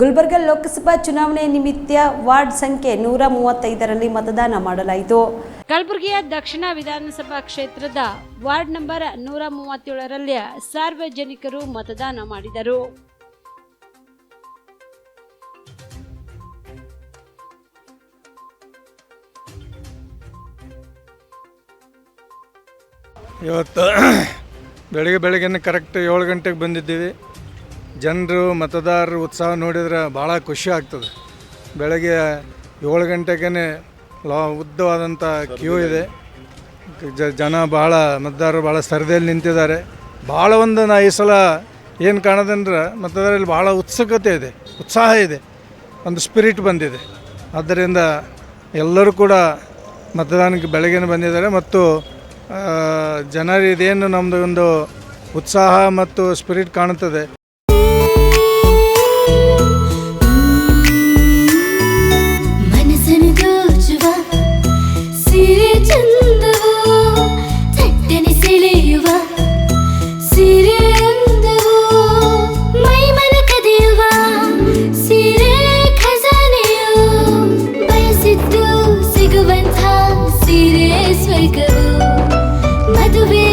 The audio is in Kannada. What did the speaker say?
ಗುಲ್ಬರ್ಗ ಲೋಕಸಭಾ ಚುನಾವಣೆ ನಿಮಿತ್ತ ವಾರ್ಡ್ ಸಂಖ್ಯೆ ನೂರ ಮೂವತ್ತೈದರಲ್ಲಿ ಮತದಾನ ಮಾಡಲಾಯಿತು. ಕಲಬುರಗಿಯ ದಕ್ಷಿಣ ವಿಧಾನಸಭಾ ಕ್ಷೇತ್ರದ ವಾರ್ಡ್ ನಂಬರ್ ನೂರ ಮೂವತ್ತೇಳರಲ್ಲಿ ಸಾರ್ವಜನಿಕರು ಮತದಾನ ಮಾಡಿದರು. ಇವತ್ತು ಬೆಳಗ್ಗೆ ಬೆಳಿಗ್ಗೆ ಕರೆಕ್ಟ್ ಏಳು ಗಂಟೆಗೆ ಬಂದಿದ್ದೀವಿ. ಜನರು ಮತದಾರರು ಉತ್ಸಾಹ ನೋಡಿದ್ರೆ ಭಾಳ ಖುಷಿ ಆಗ್ತದೆ. ಬೆಳಗ್ಗೆ ಏಳು ಗಂಟೆಗೇ ಲಾ ಉದ್ದವಾದಂಥ ಕ್ಯೂ ಇದೆ. ಜ ಜನ ಭಾಳ ಮತದಾರರು ಭಾಳ ಸರದಿಯಲ್ಲಿ ನಿಂತಿದ್ದಾರೆ. ಭಾಳ ಒಂದು ನಾ ಈ ಸಲ ಏನು ಕಾಣೋದಂದ್ರೆ ಮತದಾರರಲ್ಲಿ ಭಾಳ ಉತ್ಸುಕತೆ ಇದೆ ಉತ್ಸಾಹ ಇದೆ ಒಂದು ಸ್ಪಿರಿಟ್ ಬಂದಿದೆ. ಆದ್ದರಿಂದ ಎಲ್ಲರೂ ಕೂಡ ಮತದಾನಕ್ಕೆ ಬೆಳಗ್ಗೆ ಬಂದಿದ್ದಾರೆ ಮತ್ತು ಜನರು ಇದೇನು ನಮ್ಮದು ಒಂದು ಉತ್ಸಾಹ ಮತ್ತು ಸ್ಪಿರಿಟ್ ಕಾಣುತ್ತದೆ. ಸ್ವರ್ಗವು ಮದುವೆಯ